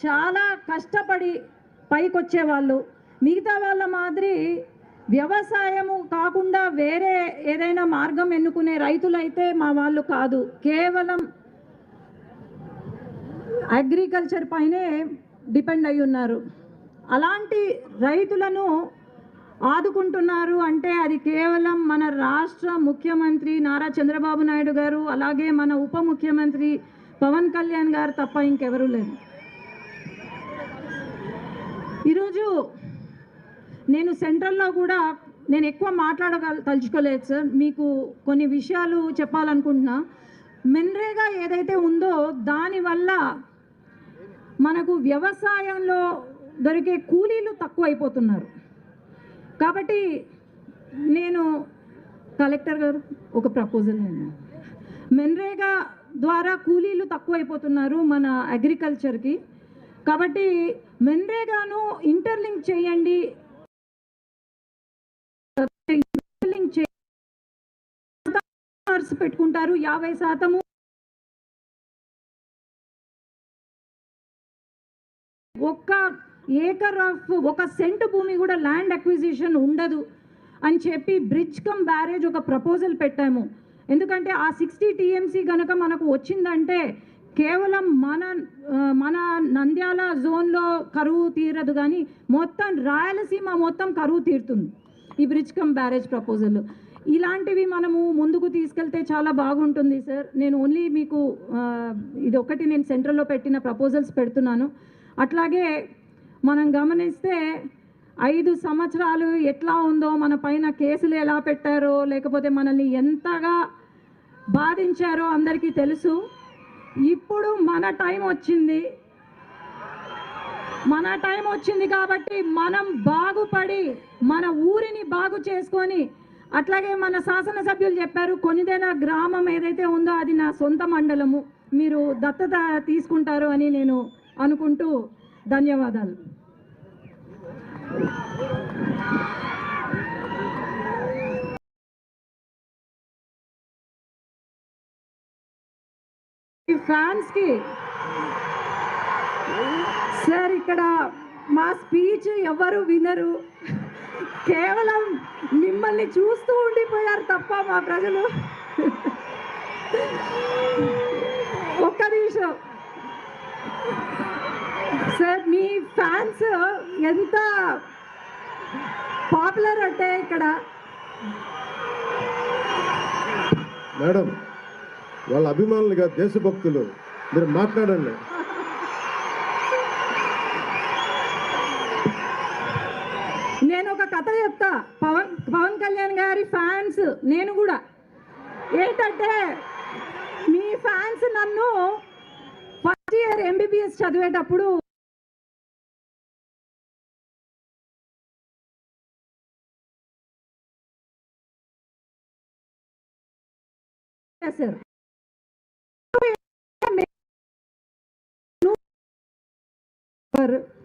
చాలా కష్టపడి పైకొచ్చే వాళ్ళు మిగతా వాళ్ళ మాదిరి వ్యవసాయము కాకుండా వేరే ఏదైనా మార్గం ఎన్నుకునే రైతులైతే మా వాళ్ళు కాదు. కేవలం అగ్రికల్చర్ పైనే డిపెండ్ అయి ఉన్నారు. అలాంటి రైతులను ఆదుకుంటున్నారు అంటే అది కేవలం మన రాష్ట్ర ముఖ్యమంత్రి నారా చంద్రబాబు నాయుడు గారు అలాగే మన ఉప ముఖ్యమంత్రి పవన్ కళ్యాణ్ గారు తప్ప ఇంకెవరూ లేరు. ఈరోజు నేను సెంట్రల్లో కూడా నేను ఎక్కువ మాట్లాడగల తలుచుకోలేదు సార్. మీకు కొన్ని విషయాలు చెప్పాలనుకుంటున్నా. మెన్రేగా ఏదైతే ఉందో దానివల్ల మనకు వ్యవసాయంలో దొరికే కూలీలు తక్కువైపోతున్నారు. కాబట్టి నేను కలెక్టర్ గారు ఒక ప్రపోజల్ నేను మెన్రేగా ద్వారా కూలీలు తక్కువైపోతున్నారు మన అగ్రికల్చర్కి. కాబట్టి మెన్రేగాను ఇంటర్లింక్ చేయండి. ఇంటర్లింక్ చేసి పెట్టుకుంటారు. యాభై శాతము ఒక్క ఏకర్ ఆఫ్ ఒక సెంట్ భూమి కూడా ల్యాండ్ అక్విజిషన్ ఉండదు అని చెప్పి బ్రిడ్జ్ కమ్ బ్యారేజ్ ఒక ప్రపోజల్ పెట్టాము. ఎందుకంటే ఆ సిక్స్టీ టీఎంసీ కనుక మనకు వచ్చిందంటే కేవలం మన మన నంద్యాల జోన్లో కరువు తీరదు కానీ మొత్తం రాయలసీమ మొత్తం కరువు తీరుతుంది. ఈ బ్రిడ్జ్ కమ్ బ్యారేజ్ ప్రపోజల్. ఇలాంటివి మనము ముందుకు తీసుకెళ్తే చాలా బాగుంటుంది సార్. నేను ఓన్లీ మీకు ఇది ఒకటి నేను సెంట్రల్లో పెట్టిన ప్రపోజల్స్ పెడుతున్నాను. అట్లాగే మనం గమనిస్తే ఐదు సంవత్సరాలు ఎట్లా ఉందో మన పైన కేసులు ఎలా పెట్టారో లేకపోతే మనల్ని ఎంతగా బాధించారో అందరికీ తెలుసు. ఇప్పుడు మన టైం వచ్చింది. మన టైం వచ్చింది కాబట్టి మనం బాగుపడి మన ఊరిని బాగు చేసుకొని అట్లాగే మన శాసనసభ్యులు చెప్పారు కొనిదేన గ్రామం ఏదైతే ఉందో అది నా సొంత మండలము. మీరు దత్తత తీసుకుంటారు అని నేను అనుకుంటూ ధన్యవాదాలు. ఫ్యాన్స్కి సార్ ఇక్కడ మా స్పీచ్ ఎవరు వినరు. కేవలం మిమ్మల్ని చూస్తూ ఉండిపోయారు తప్ప మా ప్రజలు. ఒక్క నిమిషం. సార్ మీ ఫ్యాన్స్ ఎంత పాపులర్ అంటే ఇక్కడ? మేడం వాళ్ళ అభిమానులుగా దేశభక్తులు మీరు మాట్లాడండి. నేను ఒక కథ చెప్తా. పవన్ పవన్ కళ్యాణ్ గారి ఫ్యాన్స్ నేను కూడా. ఏంటంటే మీ ఫ్యాన్స్ నన్ను ఫస్ట్ ఇయర్ ఎంబీబీఎస్ చదివేటప్పుడు చేశారు. پر